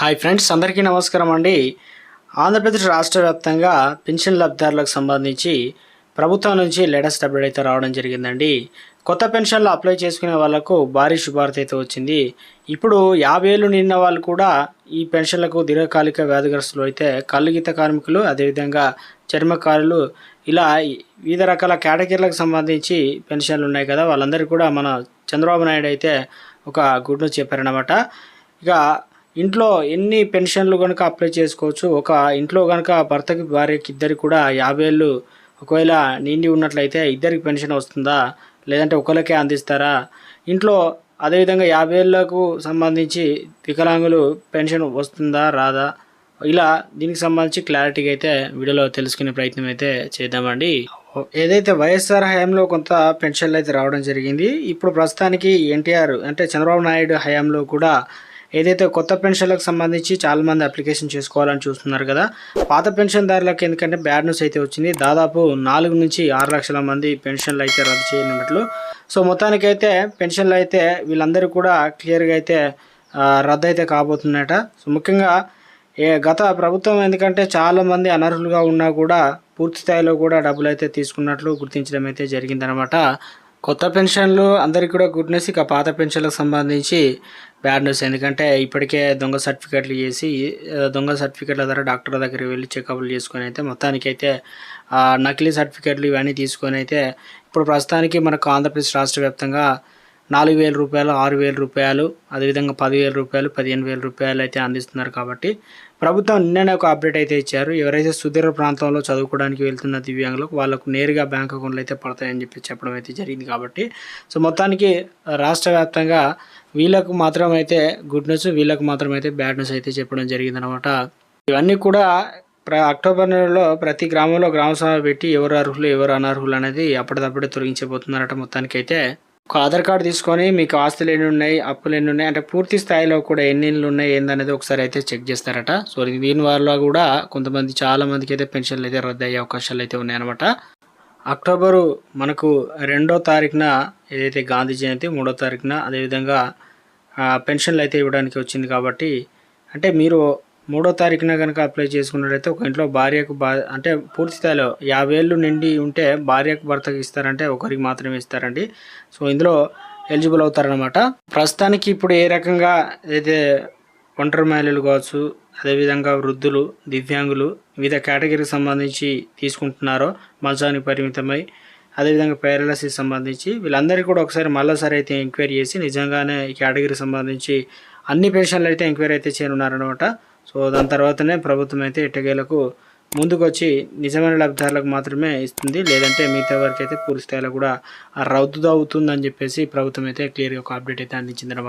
Hi friends అందరికీ నమస్కారం అండి. ఆంధ్రప్రదేశ్ రాష్ట్ర వ్యాప్తంగా పెన్షన్ లబ్ధిదారులకు సంబంధించి ప్రభుత్వం నుంచి లేటెస్ట్ అప్డేట్ అయితే రావడం జరిగిందండి. కొత్త పెన్షన్లు అప్లై చేసుకునే వాళ్ళకు భారీ శుభార్త అయితే వచ్చింది. ఇప్పుడు యాభై ఏళ్ళు నిండిన వాళ్ళు కూడా ఈ పెన్షన్లకు దీర్ఘకాలిక వ్యాధిగ్రస్తులు అయితే కళ్ళుగీత కార్మికులు అదేవిధంగా చర్మకారులు ఇలా వివిధ రకాల కేటగిరీలకు సంబంధించి పెన్షన్లు ఉన్నాయి కదా వాళ్ళందరికీ కూడా మన చంద్రబాబు నాయుడు అయితే ఒక గుడ్ న్యూస్ చెప్పారనమాట ఇక ఇంట్లో ఎన్ని పెన్షన్లు కనుక అప్లై చేసుకోవచ్చు? ఒక ఇంట్లో కనుక భర్తకి భార్యకి ఇద్దరికి కూడా యాభై ఏళ్ళు ఒకవేళ నిండి ఉన్నట్లయితే ఇద్దరికి పెన్షన్ వస్తుందా? లేదంటే ఒకరికే అందిస్తారా? ఇంట్లో అదేవిధంగా యాభై ఏళ్ళకు సంబంధించి వికలాంగులు పెన్షన్ వస్తుందా రాదా? ఇలా దీనికి సంబంధించి క్లారిటీగా అయితే వీడియోలో తెలుసుకునే ప్రయత్నం అయితే చేద్దామండి. ఏదైతే వైఎస్ఆర్ హయాంలో కొంత పెన్షన్లు అయితే రావడం జరిగింది ఇప్పుడు ప్రస్తుతానికి ఎన్టీఆర్ అంటే చంద్రబాబు నాయుడు హయాంలో కూడా ఏదైతే కొత్త పెన్షన్లకు సంబంధించి చాలామంది అప్లికేషన్ చేసుకోవాలని చూస్తున్నారు కదా పాత పెన్షన్దారులకు ఎందుకంటే బ్యాడ్ న్యూస్ అయితే వచ్చింది. దాదాపు నాలుగు నుంచి ఆరు లక్షల మంది పెన్షన్లు అయితే రద్దు చేయనున్నట్లు. సో మొత్తానికైతే పెన్షన్లు అయితే వీళ్ళందరూ కూడా క్లియర్గా అయితే రద్దు అయితే కాబోతున్నాయట సో ముఖ్యంగా ఏ గత ప్రభుత్వం ఎందుకంటే చాలా మంది అనర్హులుగా ఉన్నా కూడా పూర్తి స్థాయిలో కూడా డబ్బులు అయితే తీసుకున్నట్లు గుర్తించడం అయితే జరిగిందనమాట కొత్త పెన్షన్లు అందరికీ కూడా గుడ్ న్యూస్. ఇక పాత పెన్షన్లకు సంబంధించి బ్యాడ్ న్యూస్. ఎందుకంటే ఇప్పటికే దొంగ సర్టిఫికెట్లు చేసి దొంగ సర్టిఫికెట్ల ద్వారా డాక్టర్ దగ్గర వెళ్ళి చెకప్లు చేసుకొని అయితే మొత్తానికి అయితే నకిలీ సర్టిఫికెట్లు ఇవన్నీ తీసుకొని అయితే ఇప్పుడు ప్రస్తుతానికి మనకు ఆంధ్రప్రదేశ్ రాష్ట్ర వ్యాప్తంగా నాలుగు వేల రూపాయలు ఆరు వేల రూపాయలు అదేవిధంగా పదివేల రూపాయలు పదిహేను వేల రూపాయలు అయితే అందిస్తున్నారు కాబట్టి ప్రభుత్వం నిన్ననే ఒక అప్డేట్ అయితే ఇచ్చారు. ఎవరైతే సుదీర ప్రాంతంలో చదువుకోవడానికి వెళ్తున్న దివ్యాంగులకు వాళ్ళకు నేరుగా బ్యాంక్ అకౌంట్లు అయితే పడతాయని చెప్పి చెప్పడం అయితే జరిగింది కాబట్టి సో మొత్తానికి రాష్ట్ర వ్యాప్తంగా వీళ్ళకు మాత్రం అయితే గుడ్ న్యూస్ వీళ్ళకు మాత్రం అయితే బ్యాడ్ న్యూస్ అయితే చెప్పడం జరిగిందనమాట ఇవన్నీ కూడా ప్ర అక్టోబర్ నెలలో ప్రతి గ్రామంలో గ్రామ సభ పెట్టి ఎవరు అర్హులు ఎవరు అనర్హులు అనేది అప్పటిదప్పుడే తొలగించబోతున్నారట అయితే ఒక ఆధార్ కార్డు తీసుకొని మీకు ఆస్తులు ఎన్ని ఉన్నాయి అప్పులు ఎన్ని ఉన్నాయి అంటే పూర్తి స్థాయిలో కూడా ఎన్ని ఇళ్ళు ఉన్నాయి ఏందనేది ఒకసారి అయితే చెక్ చేస్తారట. సో దీని వల్ల కూడా కొంతమంది చాలా మందికి అయితే పెన్షన్లు అయితే రద్దు అయ్యే అవకాశాలు అయితే ఉన్నాయన్నమాట. అక్టోబరు మనకు రెండో తారీఖున ఏదైతే గాంధీ జయంతి మూడో తారీఖున అదేవిధంగా పెన్షన్లు అయితే ఇవ్వడానికి వచ్చింది కాబట్టి అంటే మీరు మూడో తారీఖున కనుక అప్లై చేసుకున్నట్లయితే ఒక ఇంట్లో భార్యకు బా అంటే పూర్తి స్థాయిలో యాభై ఏళ్ళు నిండి ఉంటే భార్యకు భర్తకు ఇస్తారంటే ఒకరికి మాత్రమే ఇస్తారండి. సో ఇందులో ఎలిజిబుల్ అవుతారనమాట ప్రస్తుతానికి ఇప్పుడు ఏ రకంగా అయితే ఒంటరి మహిళలు కావచ్చు అదేవిధంగా వృద్ధులు దివ్యాంగులు వివిధ కేటగిరీకి సంబంధించి తీసుకుంటున్నారో మంచానికి పరిమితమై అదేవిధంగా పేరలసిస్ సంబంధించి వీళ్ళందరికీ కూడా ఒకసారి మళ్ళీసారి అయితే ఎంక్వైరీ చేసి నిజంగానే ఈ కేటగిరీకి సంబంధించి అన్ని పేషెంట్లు అయితే ఎంక్వైరీ అయితే చేయనున్నారనమాట సో దాని తర్వాతనే ప్రభుత్వం అయితే ఇటగేలకు ముందుకొచ్చి నిజమైన లబ్ధిదారులకు మాత్రమే ఇస్తుంది. లేదంటే మిగతా వారికి అయితే పూర్తి స్థాయిలో కూడా రద్దు అవుతుందని చెప్పేసి ప్రభుత్వం అయితే క్లియర్గా ఒక అప్డేట్ అయితే అందించింది అనమాట